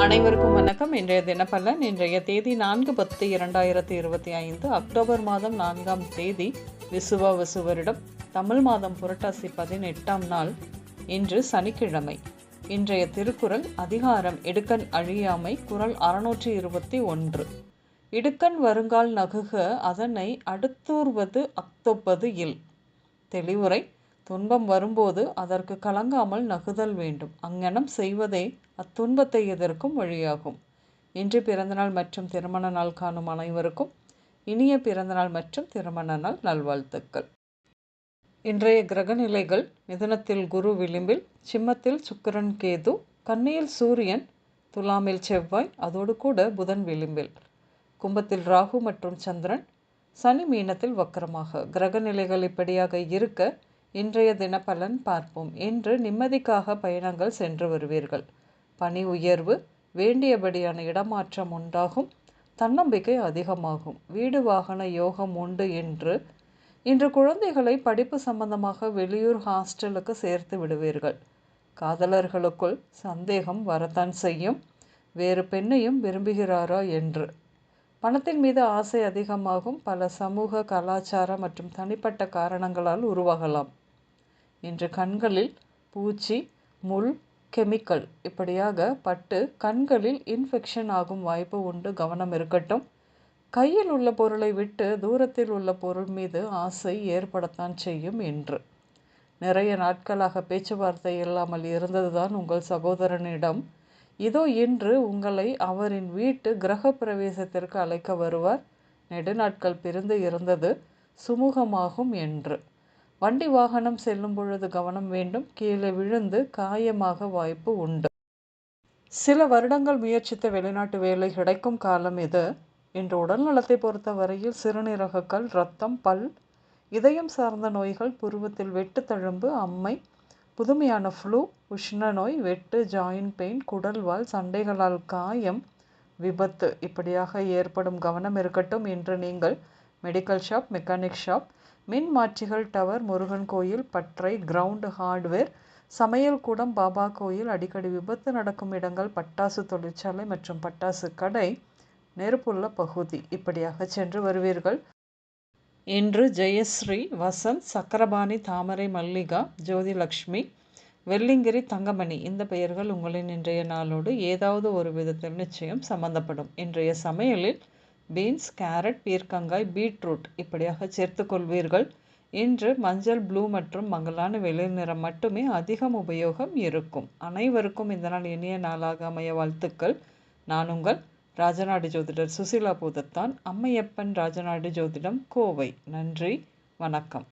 அனைவருக்கும் வணக்கம். இன்றைய தினப்பலன் இன்றைய தேதி நான்கு பத்து இரண்டாயிரத்தி இருபத்தி ஐந்து அக்டோபர் மாதம் நான்காம் தேதி விசுவ விசுவரிடம் தமிழ் மாதம் புரட்டாசி பதினெட்டாம் நாள் இன்று சனிக்கிழமை. இன்றைய திருக்குறள் அதிகாரம் இடுக்கண் அழியாமை குரல் அறுநூற்றி இருபத்தி ஒன்று. இடுக்கண் வருங்கால் நகுக அதனை அடுத்தூர்வது அக்தொப்பது இல். தெளிவுரை துன்பம் வரும்போது அதற்கு கலங்காமல் நகுதல் வேண்டும். அங்ஙனம் செய்வதே அத்துன்பத்தை எதிர்க்கும் வழியாகும். இன்று பிறந்தநாள் மற்றும் திருமண நாள் காணும் அனைவருக்கும் இனிய பிறந்தநாள் மற்றும் திருமண நாள் நல்வாழ்த்துக்கள். இன்றைய கிரகநிலைகள் மிதுனத்தில் குரு விளிம்பில் சிம்மத்தில் சுக்கிரன் கேது கன்னியில் சூரியன் துலாமில் செவ்வாய் அதோடு கூட புதன் விளிம்பில். கும்பத்தில் ராகு மற்றும் சந்திரன் சனி மீனத்தில் வக்கரமாக. கிரகநிலைகள் இப்படியாக இருக்க இன்றைய தினப்பலன் பார்ப்போம். இன்று நிம்மதிக்காக பயணங்கள் சென்று வருவீர்கள். பணி உயர்வு வேண்டியபடியான இடமாற்றம் உண்டாகும். தன்னம்பிக்கை அதிகமாகும். வீடு வாகன யோகம் உண்டு என்று இன்று குழந்தைகளை படிப்பு சம்பந்தமாக வெளியூர் ஹாஸ்டலுக்கு சேர்த்து விடுவீர்கள். காதலர்களுக்குள் சந்தேகம் வரத்தான் செய்யும். வேறு பெண்ணையும் விரும்புகிறாரா என்று. பணத்தின் மீது ஆசை அதிகமாகும். பல சமூக கலாச்சார மற்றும் தனிப்பட்ட காரணங்களால் உருவாகலாம். இன்று கண்களில் பூச்சி முள் கெமிக்கல் இப்படியாக பட்டு கண்களில் இன்ஃபெக்ஷன் ஆகும் வாய்ப்பு உண்டு கவனம் இருக்கட்டும். கையில் உள்ள பொருளை விட்டு தூரத்தில் உள்ள பொருள் மீது ஆசை ஏற்படத்தான் செய்யும் என்று. நிறைய நாட்களாக பேச்சுவார்த்தை இல்லாமல் இருந்ததுதான் உங்கள் சகோதரனிடம். இதோ இன்று உங்களை அவரின் வீட்டு கிரக பிரவேசத்திற்கு அழைக்க வருவார். நெடுநாட்கள் பிரிந்து இருந்தது சுமூகமாகும் என்று. வண்டி வாகனம் செல்லும் பொழுது கவனம் வேண்டும். கீழே விழுந்து காயமாக வாய்ப்பு உண்டு. சில வருடங்கள் முயற்சித்த வெளிநாட்டு வேலை கிடைக்கும் காலம் இது. இன்று உடல் நலத்தை பொறுத்த வரையில் சிறுநீரகக்கல் இரத்தம் பல் இதயம் சார்ந்த நோய்கள் புருவத்தில் வெட்டு தழும்பு அம்மை புதுமையான ஃப்ளூ உஷ்ண நோய் வெட்டு ஜாயின் பெயின் குடல்வால் சண்டைகளால் காயம் விபத்து இப்படியாக ஏற்படும் கவனம் இருக்கட்டும் இன்று நீங்கள் மெடிக்கல் ஷாப் மெக்கானிக் ஷாப் மின் மாற்றிகள் டவர் முருகன் கோயில் பற்றை கிரவுண்ட் ஹார்ட்வேர் சமையல் கூடம் பாபா கோயில் அடிக்கடி விபத்து நடக்கும் இடங்கள் பட்டாசு தொழிற்சாலை மற்றும் பட்டாசு கடை நெருப்புள்ள பகுதி. இப்படியாக சென்று வருவீர்கள். இன்று ஜெயஸ்ரீ வசந்த் சக்கரபாணி தாமரை மல்லிகா ஜோதிலக்ஷ்மி வெள்ளிங்கிரி தங்கமணி. இந்த பெயர்கள் உங்களின் இன்றைய நாளோடு ஏதாவது ஒரு விதத்தில் நிச்சயம் சம்பந்தப்படும். இன்றைய சமையலில் பீன்ஸ் கேரட் பீர்க்கங்காய் பீட்ரூட் இப்படியாக சேர்த்துக்கொள்வீர்கள் இன்று மஞ்சள் ப்ளூ மற்றும் மங்களான வெளிர் நிறம் மட்டுமே அதிகம் உபயோகம் இருக்கும். அனைவருக்கும் இந்த நாள் இனிய நாளாக அமைய வாழ்த்துக்கள். நான் உங்கள் ராஜநாடு ஜோதிடர் சுசிலா பூதத்தான். அம்மையப்பன் ராஜநாடு ஜோதிடம் கோவை. நன்றி. வணக்கம்.